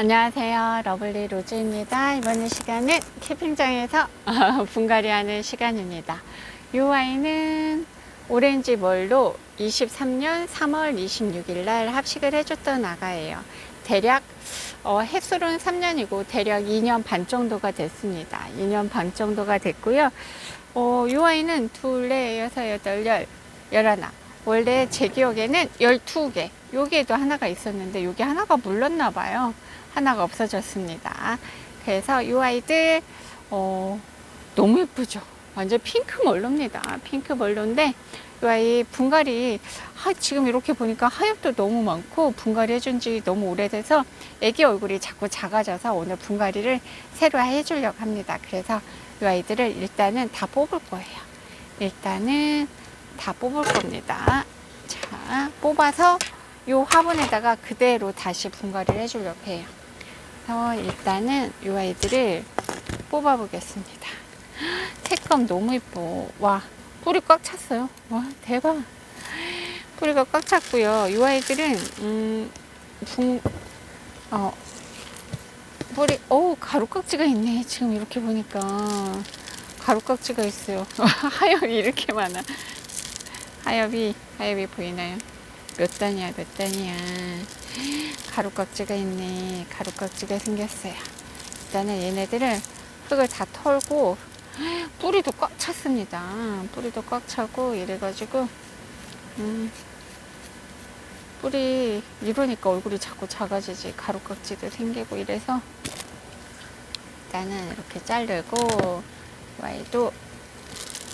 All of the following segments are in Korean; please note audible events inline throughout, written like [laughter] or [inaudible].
안녕하세요. 러블리 로즈입니다. 이번 시간은 캠핑장에서 [laughs] 분갈이 하는 시간입니다. 이 아이는 오렌지 멀로 23년 3월 26일 날 합식을 해줬던 아가예요. 대략 어, 햇술은 3년이고 대략 2년 반 정도가 됐습니다. 2년 반 정도가 됐고요. 어, 이 아이는 둘, 넷, 여섯, 여덟, 열, 열하나. 원래 제 기억에는 12개. 여기에도 하나가 있었는데 여기 하나가 물렀나 봐요. 하나가 없어졌습니다. 그래서 이 아이들 어, 너무 예쁘죠. 완전 핑크 멀로입니다. 핑크 멀로인데 이 아이 분갈이 하, 지금 이렇게 보니까 하엽도 너무 많고 분갈이 해준 지 너무 오래돼서 애기 얼굴이 자꾸 작아져서 오늘 분갈이를 새로 해주려고 합니다. 그래서 이 아이들을 일단은 다 뽑을 거예요. 일단은 다 뽑을 겁니다. 자, 뽑아서 이 화분에다가 그대로 다시 분갈이를 해주려고 해요. 그래서 일단은 이 아이들을 뽑아 보겠습니다. 색감 너무 예뻐. 와, 뿌리 꽉 찼어요. 와, 대박. 뿌리가 꽉 찼고요. 이 아이들은, 음, 분, 어, 뿌리, 오, 가루깍지가 있네. 지금 이렇게 보니까. 가루깍지가 있어요. [laughs] 하엽이 이렇게 많아. 하엽이, 하엽이 보이나요? 몇 단이야, 몇 단이야. 가루깍지가 있네. 가루깍지가 생겼어요. 일단은 얘네들을 흙을 다 털고 뿌리도 꽉 찼습니다. 뿌리도 꽉 차고 이래가지고 음, 뿌리 이러니까 얼굴이 자꾸 작아지지 가루깍지도 생기고 이래서 일단은 이렇게 자르고 와이도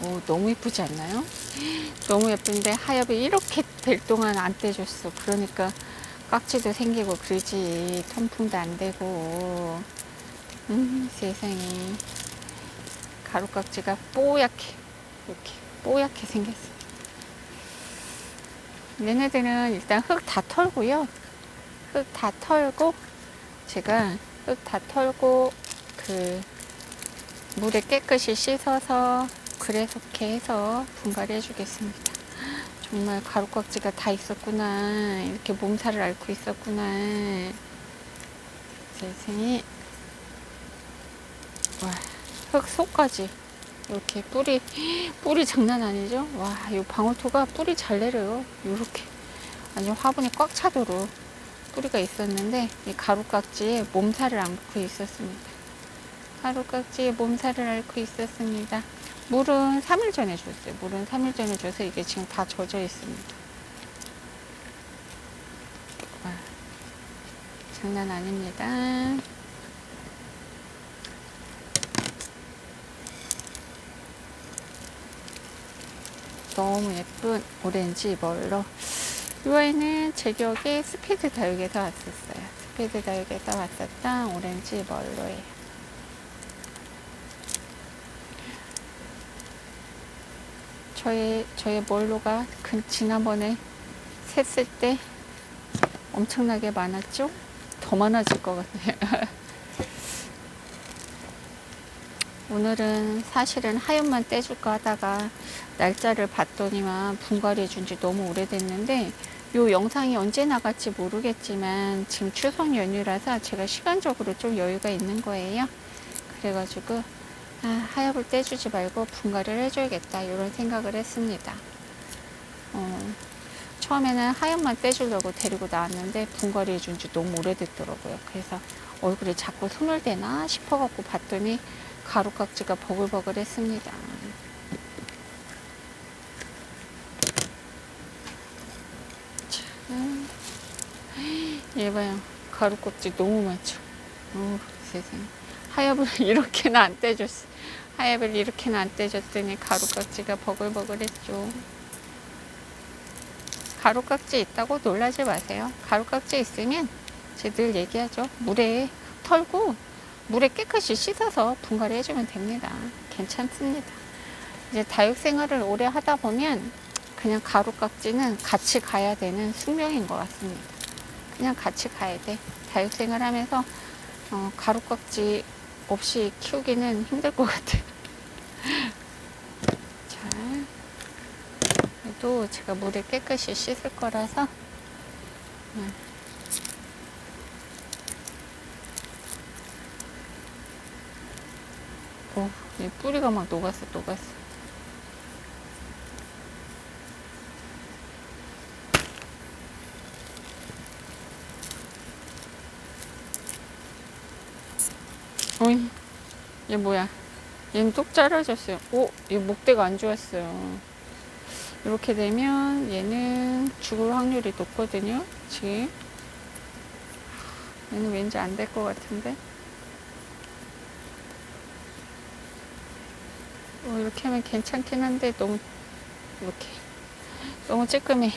오, 너무 예쁘지 않나요? [gasps] 너무 예쁜데 하엽이 이렇게 될 동안 안 떼줬어. 그러니까 깍지도 생기고 그러지. 통풍도 안 되고. 음, 세상에. 가루깍지가 뽀얗게, 이렇게 뽀얗게 생겼어. 얘네들은 일단 흙 다 털고요. 흙 다 털고, 제가 흙 다 털고, 그, 물에 깨끗이 씻어서 그래서렇게 해서 분갈이 해주겠습니다. 정말 가루깍지가 다 있었구나. 이렇게 몸살을 앓고 있었구나. 세상에. 와, 흙 속까지. 이렇게 뿌리, 뿌리 장난 아니죠? 와, 이 방울토가 뿌리 잘 내려요. 이렇게. 완전 화분이 꽉 차도록 뿌리가 있었는데, 이 가루깍지에 몸살을 앓고 있었습니다. 가루깍지에 몸살을 앓고 있었습니다. 물은 3일 전에 줬어요. 물은 3일 전에 줘서 이게 지금 다 젖어 있습니다. 와, 장난 아닙니다. 너무 예쁜 오렌지 멀로. 이 아이는 제 기억에 스피드 다육에서 왔었어요. 스피드 다육에서 왔었던 오렌지 멀로예요. 저의 저의 멀로가 그 지난번에 샜을 때 엄청나게 많았죠? 더 많아질 것 같아요. [laughs] 오늘은 사실은 하얀만 떼줄까 하다가 날짜를 봤더니만 분갈이 준 지 너무 오래됐는데 요 영상이 언제 나갈지 모르겠지만 지금 추석 연휴라서 제가 시간적으로 좀 여유가 있는 거예요. 그래가지고 아, 하엽을 떼주지 말고 분갈이를 해줘야겠다 이런 생각을 했습니다. 어, 처음에는 하엽만 떼주려고 데리고 나왔는데 분갈이 해준 지 너무 오래됐더라고요. 그래서 얼굴이 자꾸 손을 대나 싶어갖고 봤더니 가루깍지가 버글버글 했습니다. 얘 봐요. 가루깍지 너무 많죠. 오, 세상에. 하엽을 [laughs] 이렇게는 안 떼줬어. 하엽을 이렇게는 안 떼줬더니 가루깍지가 버글버글했죠. 가루깍지 있다고 놀라지 마세요. 가루깍지 있으면 늘 얘기하죠. 물에 털고 물에 깨끗이 씻어서 분갈이 해주면 됩니다. 괜찮습니다. 이제 다육 생활을 오래 하다 보면 그냥 가루깍지는 같이 가야 되는 숙명인 것 같습니다. 그냥 같이 가야 돼. 다육 생활 하면서 어, 가루깍지 없이 키우기는 힘들 것 같아요. 자, 또 제가 물을 깨끗이 씻을 거라서 어, 음. 오, 뿌리가 막 녹았어, 녹았어. 어이, 얘 뭐야? 얘는 똑 자라졌어요. 오, 얘 목대가 안 좋았어요. 이렇게 되면 얘는 죽을 확률이 높거든요. 지금. 얘는 왠지 안 될 것 같은데. 어, 이렇게 하면 괜찮긴 한데 너무 이렇게 너무 찌끔해.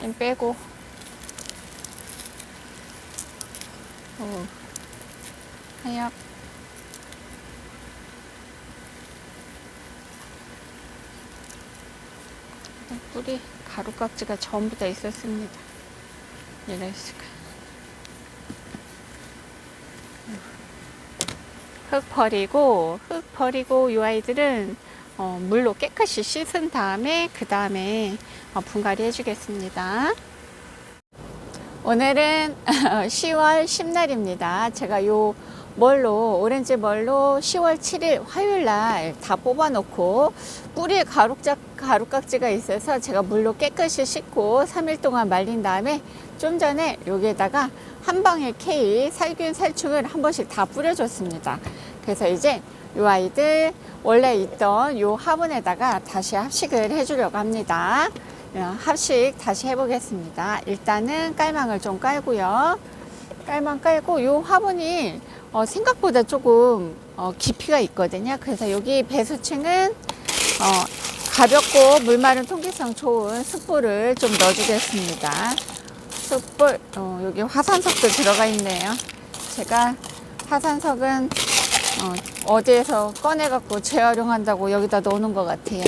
좀 빼고. 어, 하얗. 뿌리 가루 깍지가 전부 다 있었습니다. 이럴 수가. 흙 버리고 흙 버리고 이 아이들은 어, 물로 깨끗이 씻은 다음에 그 다음에 어, 분갈이 해주겠습니다. 오늘은 [laughs] 10월 10날입니다. 제가 요 멀로 오렌지 멀로 10월 7일 화요일 날 다 뽑아 놓고 뿌리에 가루짝 가루깍지가 있어서 제가 물로 깨끗이 씻고 3일 동안 말린 다음에 좀 전에 여기에다가 한 방에 K 살균 살충을 한 번씩 다 뿌려줬습니다. 그래서 이제 요 아이들 원래 있던 요 화분에다가 다시 합식을 해주려고 합니다. 어, 합식 다시 해보겠습니다. 일단은 깔망을 좀 깔고요. 깔망 깔고 요 화분이 어, 생각보다 조금 어, 깊이가 있거든요. 그래서 여기 배수층은 어, 가볍고 물 마른 통기성 좋은 숯불을 좀 넣어주겠습니다. 숯불 어, 여기 화산석도 들어가 있네요. 제가 화산석은 어, 어디에서 꺼내갖고 재활용한다고 여기다 넣는 것 같아요.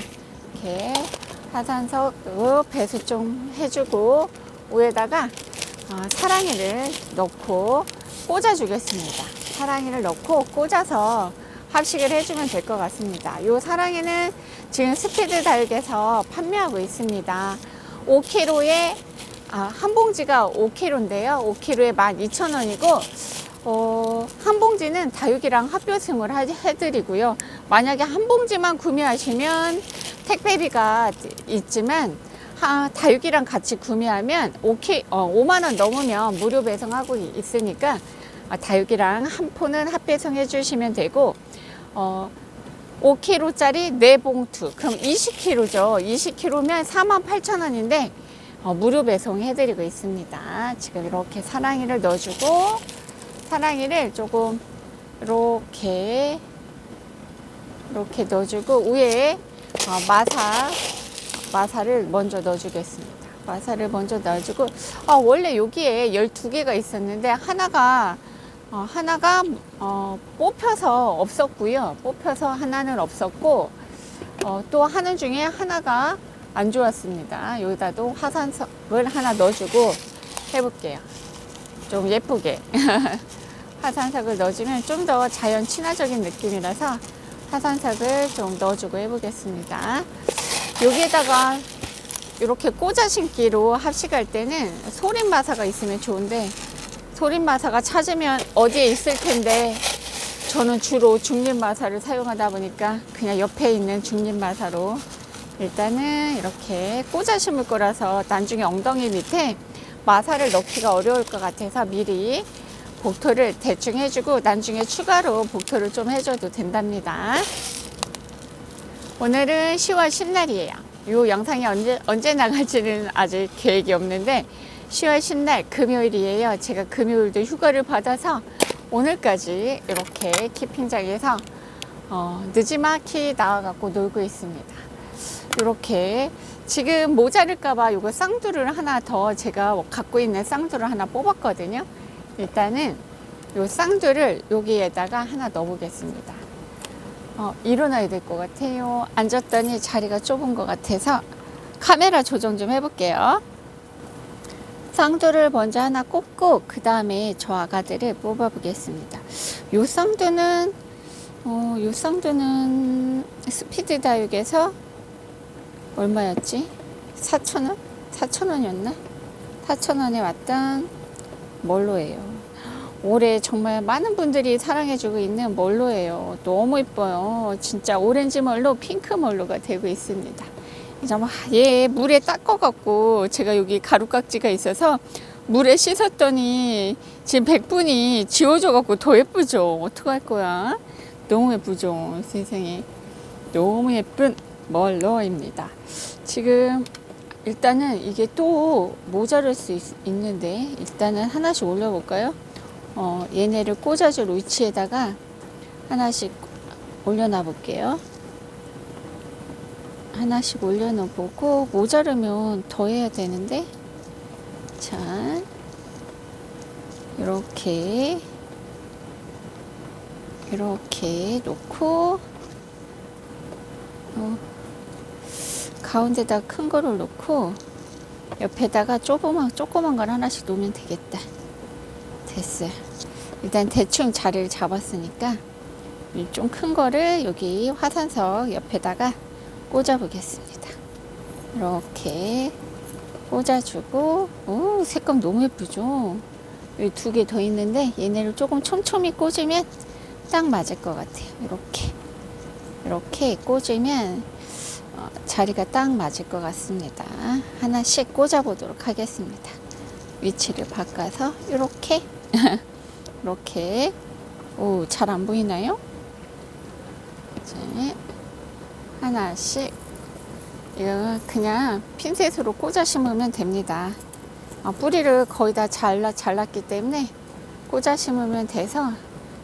이렇게 화산석으로 배수 좀 해주고 위에다가 어, 사랑이를 넣고 꽂아주겠습니다. 사랑이를 넣고 꽂아서 합식을 해주면 될 것 같습니다. 이 사랑이는 지금 스피드 다육에서 판매하고 있습니다. 5kg에 아, 한 봉지가 5kg인데요. 5kg에 12,000원이고 어, 한 봉지는 다육이랑 하- 해드리고요. 만약에 한 봉지만 구매하시면 택배비가 있지만 하, 다육이랑 같이 구매하면 5K, 어, 5만 원 넘으면 무료 배송하고 이- 있으니까 아, 다육이랑 한 포는 합배송 해 주시면 되고 어, 5kg짜리 네 봉투 그럼 20kg죠. 20kg면 48,000원인데 어, 무료 배송 해 드리고 있습니다. 지금 이렇게 사랑이를 넣어주고 사랑이를 조금 이렇게 이렇게 넣어주고 위에 어, 마사 마사를 먼저 넣어주겠습니다. 마사를 먼저 넣어주고 아, 원래 여기에 12개가 있었는데 하나가 어, 하나가 어, 뽑혀서 없었고요. 뽑혀서 하나는 없었고 어, 또 하는 중에 하나가 안 좋았습니다. 여기다도 화산석을 하나 넣어주고 해볼게요. 좀 예쁘게 [laughs] 화산석을 넣어주면 좀 더 자연 친화적인 느낌이라서 화산석을 좀 넣어주고 해보겠습니다. 여기에다가 이렇게 꽂아 신기로 합식할 때는 소림 마사가 있으면 좋은데 소림 마사가 찾으면 어디에 있을 텐데 저는 주로 중립 마사를 사용하다 보니까 그냥 옆에 있는 중립 마사로 일단은 이렇게 꽂아 심을 거라서 나중에 엉덩이 밑에 마사를 넣기가 어려울 것 같아서 미리 복토를 대충 해주고 나중에 추가로 복토를 좀 해줘도 된답니다. 오늘은 10월 10날이에요. 이 영상이 언제, 언제 나갈지는 아직 계획이 없는데 10월 10날 금요일이에요. 제가 금요일도 휴가를 받아서 오늘까지 이렇게 키핑장에서 어, 늦지막히 나와갖고 놀고 있습니다. 이렇게 지금 모자랄까봐 이거 쌍두를 하나 더 제가 갖고 있는 쌍두를 하나 뽑았거든요. 일단은 이 쌍두를 여기에다가 하나 넣어보겠습니다. 어, 일어나야 될 것 같아요. 앉았더니 자리가 좁은 것 같아서 카메라 조정 좀 해볼게요. 쌍두를 먼저 하나 꼽고 그 다음에 저 아가들을 뽑아 보겠습니다. 요 쌍두는 어, 요 쌍두는 스피드 다육에서 얼마였지? 4,000원? 4,000원이었나? 4,000원에 왔던 뭘로예요. 올해 정말 많은 분들이 사랑해주고 있는 멀로예요. 너무 예뻐요. 진짜 오렌지 멀로, 핑크 멀로가 되고 있습니다. 정말 얘 물에 닦아갖고 제가 여기 가루깍지가 있어서 물에 씻었더니 지금 백분이 지워져갖고 더 예쁘죠. 어떡할 거야? 너무 예쁘죠. 세상에. 너무 예쁜 멀로입니다. 지금 일단은 이게 또 모자랄 수 있, 있는데 일단은 하나씩 올려볼까요? 어, 얘네를 꽂아줄 위치에다가 하나씩 올려놔 볼게요. 하나씩 올려놓 보고 모자르면 더 해야 되는데 자 이렇게 이렇게 놓고 어, 가운데다 큰 거를 놓고 옆에다가 조그만 조그만 걸 하나씩 놓으면 되겠다. 됐어요. 일단 대충 자리를 잡았으니까 좀 큰 거를 여기 화산석 옆에다가 꽂아 보겠습니다. 이렇게 꽂아주고, 오, 색감 너무 예쁘죠? 여기 두 개 더 있는데 얘네를 조금 촘촘히 꽂으면 딱 맞을 것 같아요. 이렇게. 이렇게 꽂으면 어, 자리가 딱 맞을 것 같습니다. 하나씩 꽂아 보도록 하겠습니다. 위치를 바꿔서 이렇게 [laughs] 이렇게 오 잘 안 보이나요? 이제 하나씩 그냥 핀셋으로 꽂아 심으면 됩니다. 어, 뿌리를 거의 다 잘라, 잘랐기 때문에 꽂아 심으면 돼서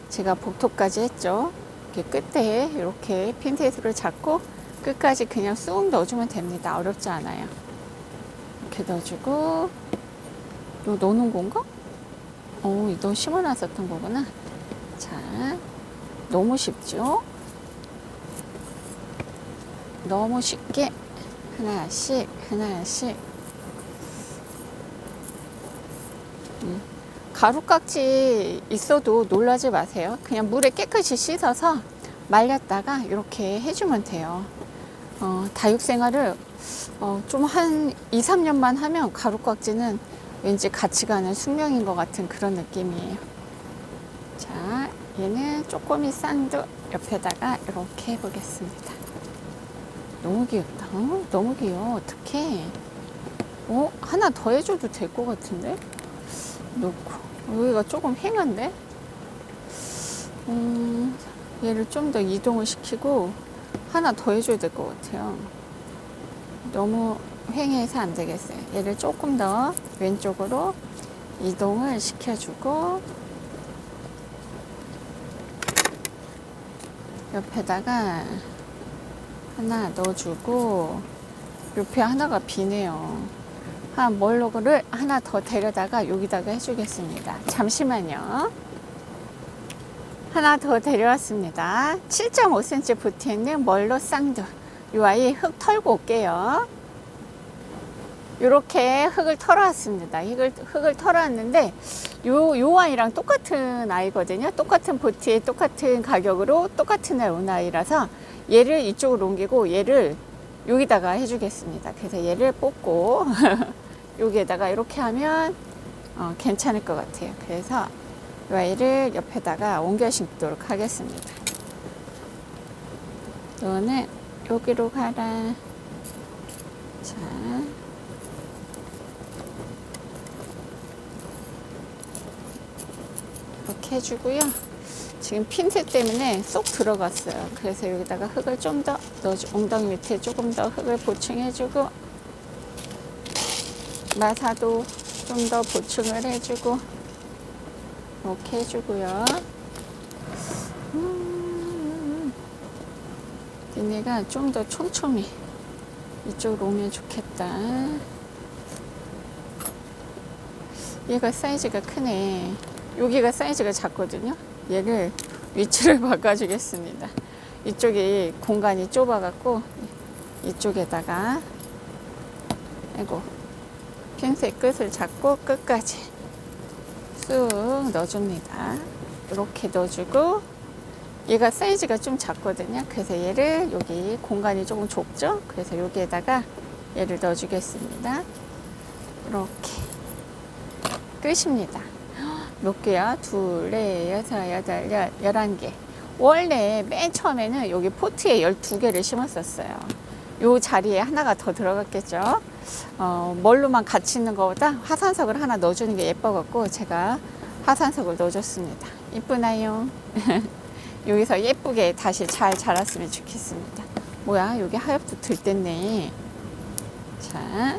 제가 복토까지 했죠. 이렇게 끝에 이렇게 핀셋으로 잡고 끝까지 그냥 쑥 넣어주면 됩니다. 어렵지 않아요. 이렇게 넣어주고 이거 넣는 건가? 어, 이거 심어놨었던 거구나. 자, 너무 쉽죠? 너무 쉽게 하나씩 하나씩 음, 가루깍지 있어도 놀라지 마세요. 그냥 물에 깨끗이 씻어서 말렸다가 이렇게 해주면 돼요. 어, 다육생활을 어, 좀 한 2, 3년만 하면 가루깍지는 왠지 같이 가는 숙명인 것 같은 그런 느낌이에요. 자, 얘는 쪼꼬미 쌍두 옆에다가 이렇게 해보겠습니다. 너무 귀엽다. 어? 너무 귀여워. 어떡해. 어? 하나 더 해줘도 될 것 같은데? 놓고. 여기가 조금 휑한데? 음, 얘를 좀 더 이동을 시키고 하나 더 해줘야 될 것 같아요. 너무 휑해서 안 되겠어요. 얘를 조금 더 왼쪽으로 이동을 시켜주고 옆에다가 하나 넣어주고 옆에 하나가 비네요. 한 멀로그를 하나 더 데려다가 여기다가 해주겠습니다. 잠시만요. 하나 더 데려왔습니다. 7.5cm 붙어 있는 멀로 쌍두. 이 아이 흙 털고 올게요. 이렇게 흙을 털어왔습니다. 흙을, 흙을 털어왔는데 요, 요 아이랑 똑같은 아이거든요. 똑같은 보트에 똑같은 가격으로 똑같은 날온 아이라서 얘를 이쪽으로 옮기고 얘를 여기다가 해주겠습니다. 그래서 얘를 뽑고 [laughs] 여기에다가 이렇게 하면 어, 괜찮을 것 같아요. 그래서 이 아이를 옆에다가 옮겨 심도록 하겠습니다. 너는 여기로 가라. 자. 이렇게 해주고요. 지금 핀셋 때문에 쏙 들어갔어요. 그래서 여기다가 흙을 좀 더 넣어주, 엉덩이 밑에 조금 더 흙을 보충해주고, 마사도 좀 더 보충을 해주고, 이렇게 해주고요. 음, 얘네가 좀 더 촘촘히 이쪽으로 오면 좋겠다. 얘가 사이즈가 크네. 여기가 사이즈가 작거든요. 얘를 위치를 [laughs] 바꿔주겠습니다. 이쪽이 공간이 좁아갖고 이쪽에다가 아이고 핀셋 끝을 잡고 끝까지 쑥 넣어줍니다. 이렇게 넣어주고 얘가 사이즈가 좀 작거든요. 그래서 얘를 여기 공간이 조금 좁죠. 그래서 여기에다가 얘를 넣어주겠습니다. 이렇게 끝입니다. 몇 개야? 둘, 넷, 여섯, 여덟, 열, 열한 개. 원래 맨 처음에는 여기 포트에 12개를 심었었어요. 요 자리에 하나가 더 들어갔겠죠. 어, 멀로만 같이 있는 것보다 화산석을 하나 넣어주는 게 예뻐갖고 제가 화산석을 넣어줬습니다. 이쁘나요? [laughs] 여기서 예쁘게 다시 잘 자랐으면 좋겠습니다. 뭐야, 여기 하엽도 들땠네. 자,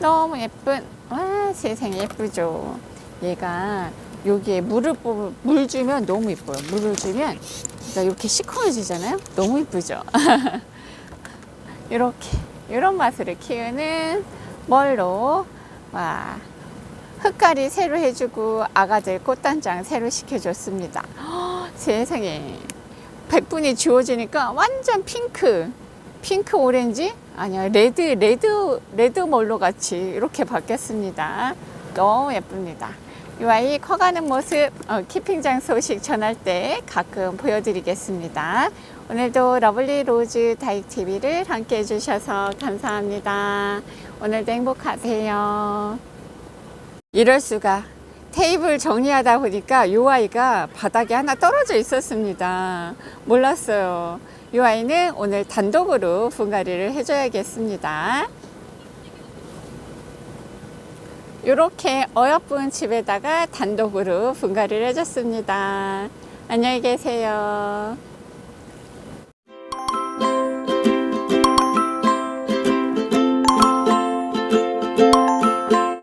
너무 예쁜, 와, 세상에 예쁘죠? 얘가 여기에 물을 뽑, 물 주면 너무 예뻐요. 물을 주면 이렇게 시커매지잖아요. 너무 예쁘죠? 이렇게 이런 맛으로 키우는 멀로 와 흙갈이 새로 해주고 아가들 꽃단장 새로 시켜줬습니다. 헉, [gasps] 세상에 백분이 주워지니까 완전 핑크 핑크 오렌지 아니야 레드 레드 레드 멀로 같이 이렇게 바뀌었습니다. 너무 예쁩니다. 이 아이 커가는 모습 어, 키핑장 소식 전할 때 가끔 보여드리겠습니다. 오늘도 러블리 로즈 다익 TV를 함께 해주셔서 감사합니다. 오늘도 행복하세요. 이럴 수가 테이블 정리하다 보니까 이 아이가 바닥에 하나 떨어져 있었습니다. 몰랐어요. 이 아이는 오늘 단독으로 분갈이를 해줘야겠습니다. 이렇게 어여쁜 집에다가 단독으로 분갈이를 해줬습니다. 안녕히 계세요.